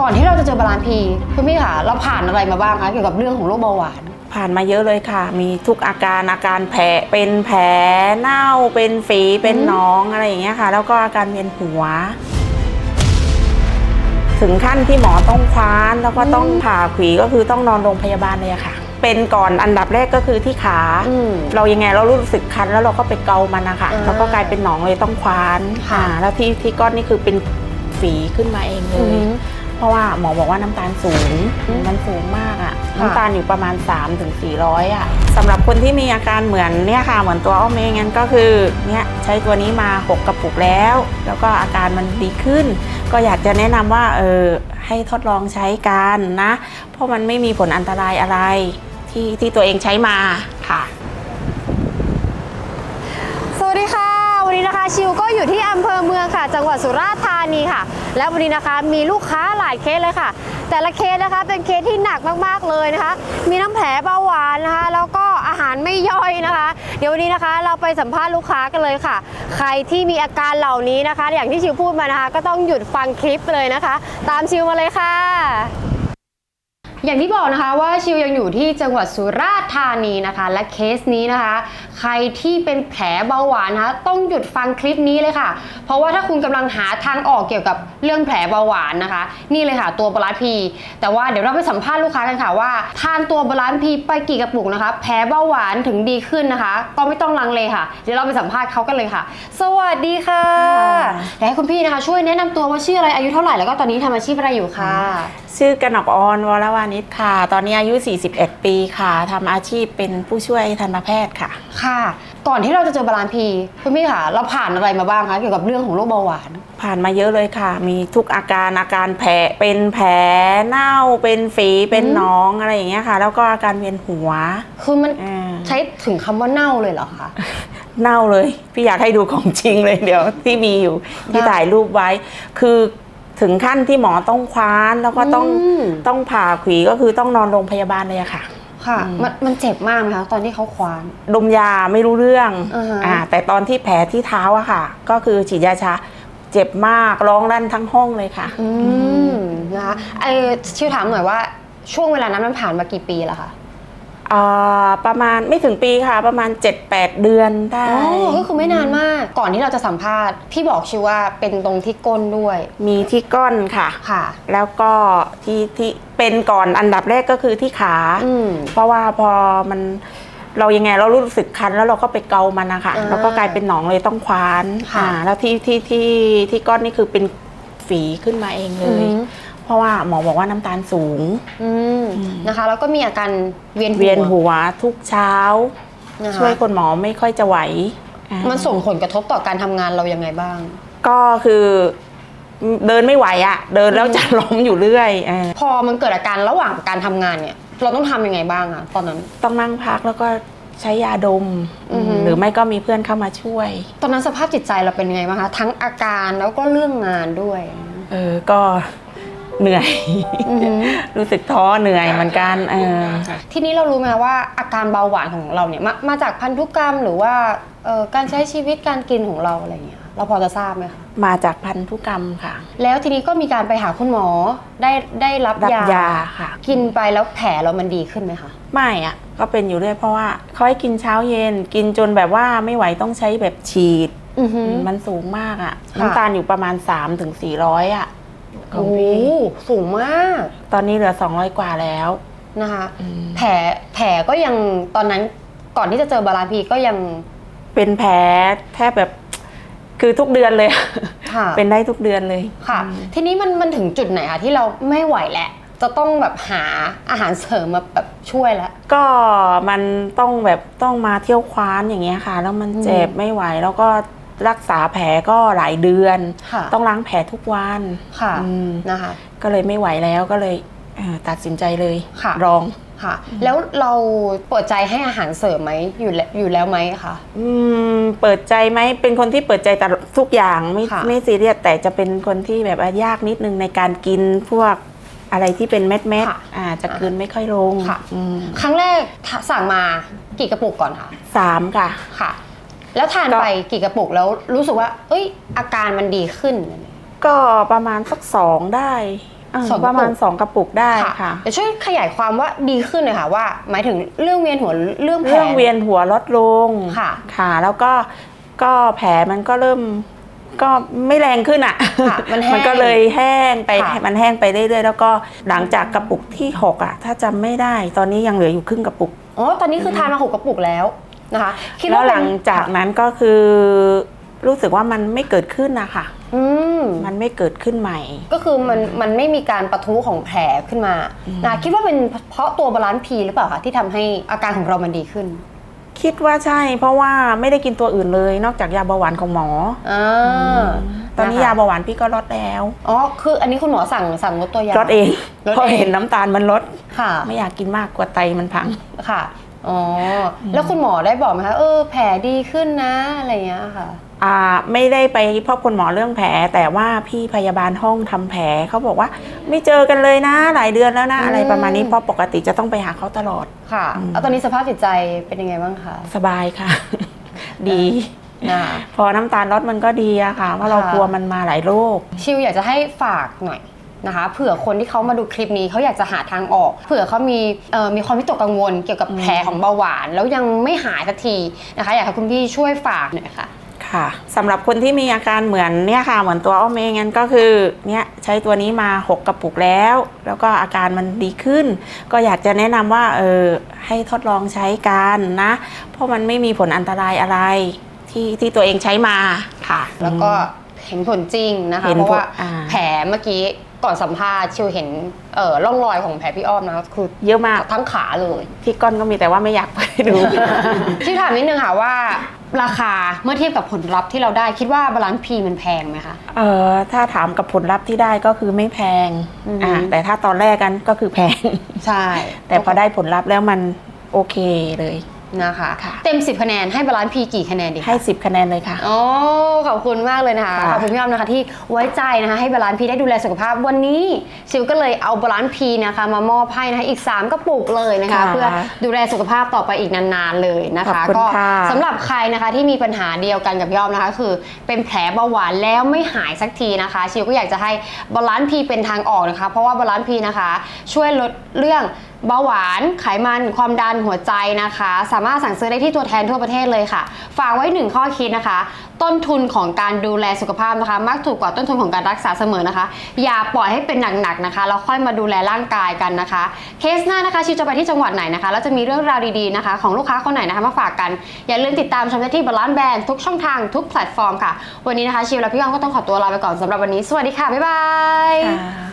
ก่อนที่เราจะเจอบาลานซ์พีคุณพี่ค่ะเราผ่านอะไรมาบ้างคะเกี่ยวกับเรื่องของโรคเบาหวาน ผ่านมาเยอะเลยค่ะ มีทุกอาการอาการแผลเป็นแผลเน่าเป็นฝีเป็นอืมหนองอะไรอย่างเงี้ยค่ะ แล้วก็อาการเวียนหัว ถึงขั้นที่หมอต้องคว้านแล้วก็ต้องผ่าขวีก็คือต้องนอนโรงพยาบาลเลยอะค่ะ เป็นก่อนอันดับแรกก็คือที่ขา อืมเรายังไงเรารู้สึกคันแล้วเราก็ไปเกามันนะคะอ่าแล้วก็กลายเป็นหนองเลยต้องคว้านค่ะ อ่าแล้วที่ที่ก้อนนี่คือเป็นฝีขึ้นมาเองเลอืย ม เพราะว่าหมอบอกว่าน้ำตาลสูงอืมมันสูงมากอะค่ะน้ำตาลอยู่ประมาณ3-400ถึง 400อะสำหรับคนที่มีอาการเหมือนเนี่ยค่ะ เหมือนตัวอ้อมเองงั้นก็คือเนี่ยใช้ตัวนี้มา 6 กระปุกแล้ว แล้วก็อาการมันดีขึ้น ก็อยากจะแนะนำว่าเออให้ทดลองใช้กันนะ เพราะมันไม่มีผลอันตรายอะไรที่ที่ตัวเองใช้มาค่ะ สวัสดีค่ะ วันนี้นะคะชิวก็อยู่ที่อำเภอเมืองค่ะ จังหวัดสุราษฎร์ธานีค่ะ และวันนี้นะคะมีลูกค้าหลายเคสเลยค่ะ แต่ละเคสนะคะเป็นเคสที่หนักมากๆเลยนะคะ มีน้ำแผลเบาหวานนะคะ แล้วก็อาหารไม่ย่อยนะคะ เดี๋ยววันนี้นะคะเราไปสัมภาษณ์ลูกค้ากันเลยค่ะ ใครที่มีอาการเหล่านี้นะคะ อย่างที่ชิวพูดมานะคะ ก็ต้องหยุดฟังคลิปเลยนะคะ ตามชิวมาเลยค่ะ อย่างที่บอกนะคะว่าชิวยังอยู่ที่จังหวัดสุราษฎร์ธานีนะคะ และเคสนี้นะคะ ใครที่เป็นแผลเบาหวานนะคะต้องหยุดฟังคลิปนี้เลยค่ะ เพราะว่าถ้าคุณกำลังหาทางออกเกี่ยวกับเรื่องแผลเบาหวานนะคะ นี่เลยค่ะตัวบาลานซ์พี แต่ว่าเดี๋ยวเราไปสัมภาษณ์ลูกค้ากันค่ะว่าทานตัวบาลานซ์พีไปกี่กระปุกนะคะ แผลเบาหวานถึงดีขึ้นนะคะ ก็ไม่ต้องลังเลค่ะเดี๋ยวเราไปสัมภาษณ์เขากันเลยค่ะ สวัสดีค่ะค่ะอยากให้คุณพี่นะคะ ช่วยแนะนำตัวว่าชื่ออะไรอายุเท่าไหร่แล้วก็ตอนนี้ทำอาชีพอะไรอยู่ค่ะชื่อกนกออนวรวานิชค่ะ ตอนนี้อายุ 41 ปีค่ะทำอาชีพเป็นผู้ช่วยทันตแพทย์ค่ะ ค่ะ ก่อนที่เราจะเจอบาลานซ์พีคุณพี่ค่ะเราผ่านอะไรมาบ้างคะเกี่ยวกับเรื่องของโรคเบาหวาน ผ่านมาเยอะเลยค่ะ มีทุกอาการอาการแผลเป็นแผลเน่าเป็นฝีเป็นอืมหนองอะไรอย่างเงี้ยค่ะ แล้วก็อาการเวียนหัว คือมันอ่า ใช้ถึงคำว่าเน่าเลยเหรอคะ เน่าเลย พี่อยากให้ดูของจริงเลยเดี๋ยว ที่มีอยู่ที่ได้ถ่ายรูปไว้ คือ ถึงขั้นที่หมอต้องคว้านแล้วก็ต้องอืม ต้องผ่าขวีก็คือต้องนอนโรงพยาบาลเลยอะค่ะ ค่ะ อืม มันมันเจ็บมากไหมคะตอนที่เขาคว้าน ดมยาไม่รู้เรื่องอ่าฮะอ่าแต่ตอนที่แผลที่เท้าอะค่ะ ก็คือฉีดยาชาเจ็บมากร้องลั่นทั้งห้องเลยค่ะ อืมนะคะไอชิวถามหน่อยว่าช่วงเวลานั้นมันผ่านมากี่ปีแล้วคะอ่า ประมาณไม่ถึงปีค่ะ ประมาณ 7-8 เดือนได้อ๋อก็คือไม่นานมาก ก่อนที่เราจะสัมภาษณ์ พี่บอกชิวว่าเป็นตรงที่ก้นด้วย มีที่ก้อนค่ะ ค่ะ แล้วก็ที่ที่เป็นก่อนอันดับแรกก็คือที่ขาอืมเพราะว่าพอมันเรายังไงเรารู้สึกคันแล้วเราก็ไปเกามันนะคะอ่าแล้วก็กลายเป็นหนองเลยต้องคว้านค่ะอ่าแล้วที่ที่ที่ที่ก้อนนี่คือเป็นฝีขึ้นมาเองเลอืยมเพ ราะว่าหมอบอกว่าน้ำตาลสูง อืมนะคะแล้วก็มีอาการเวียนหัวเวียนหัวทุกเช้า นะคะช่วยคนหมอไม่ค่อยจะไหวอ่ามันส่งผลกระทบต่อการทำงานเรายังไงบ้าง ก็คือเดินไม่ไหวอะเดินแล้วจะล้มอยู่เรื่อยเออพอมันเกิดอาการระหว่างการทำงานเนี่ย เราต้องทำยังไงบ้างอะตอนนั้น ต้องนั่งพักแล้วก็ใช้ยาดม อือหือ หรือไม่ก็มีเพื่อนเข้ามาช่วย ตอนนั้นสภาพจิตใจเราเป็นยังไงบ้างคะทั้งอาการแล้วก็เรื่องงานด้วย เออก็ เหนื่อย อือหือ รู้สึกท้อเหนื่อยเหมือนกันเออ ทีนี้เรารู้ไหมว่าอาการเบาหวานของเราเนี่ยมามาจากพันธุกรรมหรือว่าเอ่อการใช้ชีวิตการกินของเราอะไรอย่างเงี้ยเราพอจะทราบไหมคะมาจากพันธุกรรมค่ะ แล้วทีนี้ก็มีการไปหาคุณหมอได้ได้รับรับยายาค่ะ กินไปแล้วแผลเรามันดีขึ้นไหมคะ ไม่อะก็เป็นอยู่เรื่อยเพราะว่าเขาให้กินเช้าเย็น กินจนแบบว่าไม่ไหวต้องใช้แบบฉีด อือหือ มันสูงมากอะค่ะ น้ำตาลอยู่ประมาณ3-400ถึง 400อะขอ โอ้งโหพี่สูงมาก ตอนนี้เหลือ 200 กว่าแล้วนะคะอืมแผลแผลก็ยังตอนนั้นก่อนที่จะเจอบาลานซ์พีก็ยังเป็นแผลแทบแบบคือทุกเดือนเลย ค่ะเป็นได้ทุกเดือนเลยค่ะอืมทีนี้มันมันถึงจุดไหนคะที่เราไม่ไหวแล้ว จะต้องแบบหาอาหารเสริมมาแบบช่วยแล้วก็มันต้องแบบต้องมาเที่ยวคว้านอย่างเงี้ยค่ะ แล้วมันเจ็บอืมไม่ไหวแล้วก็ รักษาแผลก็หลายเดือน ค่ะต้องล้างแผลทุกวันค่ะอืมนะคะ ก็เลยไม่ไหวแล้วก็เลยเอ่อตัดสินใจเลยค่ะ ลอง ค่ะ แล้วเราเปิดใจให้อาหารเสริมไหมอยู่แล้วอยู่แล้วไหมคะ อืมเปิดใจไหมเป็นคนที่เปิดใจตลอดทุกอย่างไม่ค่ะ ไม่ซีเรียสแต่จะเป็นคนที่แบบว่ายากนิดนึงในการกินพวกอะไรที่เป็นเม็ดเม็ดๆค่ะอ่าจะกลืนไม่ค่อยลงค่ะ อืมครั้งแรกทะสั่งมากี่กระปุกก่อนคะสามค่ะ ค่ะ แล้วทานก็ไปกี่กระปุกแล้วรู้สึกว่า เอ้ย อาการมันดีขึ้น ก็ประมาณสักสองได้อ่าสองกประระปุมากณ2กระปุกได้ค่ะเดี๋ยวช่วยขยายความว่าดีขึ้นหน่อยค่ะว่า หมายถึงเรื่องเวียนหัวเรื่องแผลเรื่องเวียนหัวลดลงค่ะค่ะ แล้วก็ก็แผลมันก็เริ่มก็ไม่แรงขึ้นอะค่ะมันแห้งก็เลยแห้งไปค่ะมันแห้งไปเรื่อยๆแล้วก็หลังจากกระปุกที่6อะ ถ้าจำไม่ได้ ตอนนี้ยังเหลืออยู่ครึ่งกระปุกอ๋อตอนนี้คือทานมาหกกระปุกแล้ว นะคะคิดแล้วว่าหลังจากนั้นก็คือรู้สึกว่ามันไม่เกิดขึ้นนะคะอืมมันไม่เกิดขึ้นใหม่ ก็คือมันมันไม่มีการปะทุของแผลขึ้นมานะคิดว่าเป็นเพราะตัวบาลานซ์พีหรือเปล่าคะที่ทำให้อาการของเรามันดีขึ้นคิดว่าใช่ เพราะว่าไม่ได้กินตัวอื่นเลย นอกจากยาเบาหวานของหมอ อ่าตอนนี้นะคะยาเบาหวานพี่ก็ลดแล้วอ๋อคืออันนี้คุณหมอสั่งสั่งลดตัวยา ลดเองลดเอง เพราะเห็นน้ำตาลมันลด ค่ะ ไม่อยากกินมากกลัวไตมันพัง ค่ะ อ๋ออแล้วคุณหมอได้บอกไหมคะ เออ แผลดีขึ้นนะอะไรอย่างเงี้ยค่ะ อ่าไม่ได้ไปพบคุณหมอเรื่องแผล แต่ว่าพี่พยาบาลห้องทำแผลเขาบอกว่า ไม่เจอกันเลยนะหลายเดือนแล้วนะอืมอะไรประมาณนี้เพราะปกติจะต้องไปหาเขาตลอด ค่ะ อืม แล้วตอนนี้สภาพจิตใจเป็นยังไงบ้างคะ สบายค่ะ ดี นะ พอน้ำตาลลดมันก็ดีอะค่ะเพราะเราค่ะ กลัวมันมาหลายโรค ชิวอยากจะให้ฝากหน่อย นะคะเผื่อคนที่เขามาดูคลิปนี้เขาอยากจะหาทางออก เผื่อเขามีเอ่อมีความวิตกกังวลเกี่ยวกับแผลของเบาหวาน แล้วยังไม่หายสักทีนะคะอยากให้คุณพี่ช่วยฝากหน่อยค่ะค่ะสำหรับคนที่มีอาการเหมือนเนี่ยค่ะเหมือนตัวอ้อมเองงั้นก็คือเนี่ยใช้ตัวนี้มา 6 กระปุกแล้ว แล้วก็อาการมันดีขึ้น ก็อยากจะแนะนำว่าเออให้ทดลองใช้กันนะ เพราะมันไม่มีผลอันตรายอะไรที่ที่ตัวเองใช้มาค่ะ แล้วก็ เห็นผลจริงนะคะ เห็นเพราะว่าผลอ่า แผลเมื่อกี้ก่อนสัมภาษณ์ชิวเห็นเอ่อร่องรอยของแผลพี่อ้อมนะคือเยอะมากทั้งขาเลยพี่ก้อนก็มีแต่ว่าไม่อยากไปดูที่ถามนิดนึงค่ะว่า ราคาเมื่อเทียบกับผลลัพธ์ที่เราได้คิดว่าบาลานซ์พีมันแพงไหมคะ เออถ้าถามกับผลลัพธ์ที่ได้ก็คือไม่แพงอืมอ่าแต่ถ้าตอนแรกกันก็คือแพง ใช่แต่พอได้ผลลัพธ์แล้วมันโอเคเลย นะคะ ค่ะ เต็ม 10 คะแนนให้บาลานซ์พีกี่คะแนนดีคะ ให้ 10 คะแนนเลยค่ะ โอ้ขอบคุณมากเลยนะคะ ค่ะขอบคุณพี่อ้อมนะคะที่ไว้ใจนะคะให้บาลานซ์พีได้ดูแลสุขภาพวันนี้ชิวก็เลยเอาบาลานซ์พีนะคะมามอบให้นะคะอีก 3กระปุกเลยนะคะ ค่ะเพื่อดูแลสุขภาพต่อไปอีกนานๆเลยนะคะขอบคุณก็ค่ะ สำหรับใครนะคะที่มีปัญหาเดียวกันกับพี่อ้อมนะคะ คือเป็นแผลเบาหวานแล้วไม่หายสักทีนะคะชิวก็อยากจะให้บาลานซ์พีเป็นทางออกนะคะ เพราะว่าบาลานซ์พีนะคะ ช่วยลดเรื่อง เบาหวาน ไขมัน ความดัน หัวใจนะคะ สามารถสั่งซื้อได้ที่ตัวแทนทั่วประเทศเลยค่ะ ฝากไว้หนึ่งข้อคิดนะคะ ต้นทุนของการดูแลสุขภาพนะคะ มักถูกกว่าต้นทุนของการรักษาเสมอนะคะ อย่าปล่อยให้เป็นหนักๆนะคะ แล้วค่อยมาดูแลร่างกายกันนะคะ เคสหน้านะคะ ชิวจะไปที่จังหวัดไหนนะคะ แล้วจะมีเรื่องราวดีๆนะคะ ของลูกค้าคนไหนนะคะ มาฝากกัน อย่าลืมติดตามชมได้ที่บาลานซ์แบรนด์ทุกช่องทางทุกแพลตฟอร์มค่ะ วันนี้นะคะชิวและพี่ยองก็ต้องขอตัวลาไปก่อนสำหรับวันนี้ สวัสดีค่ะ บ๊ายบาย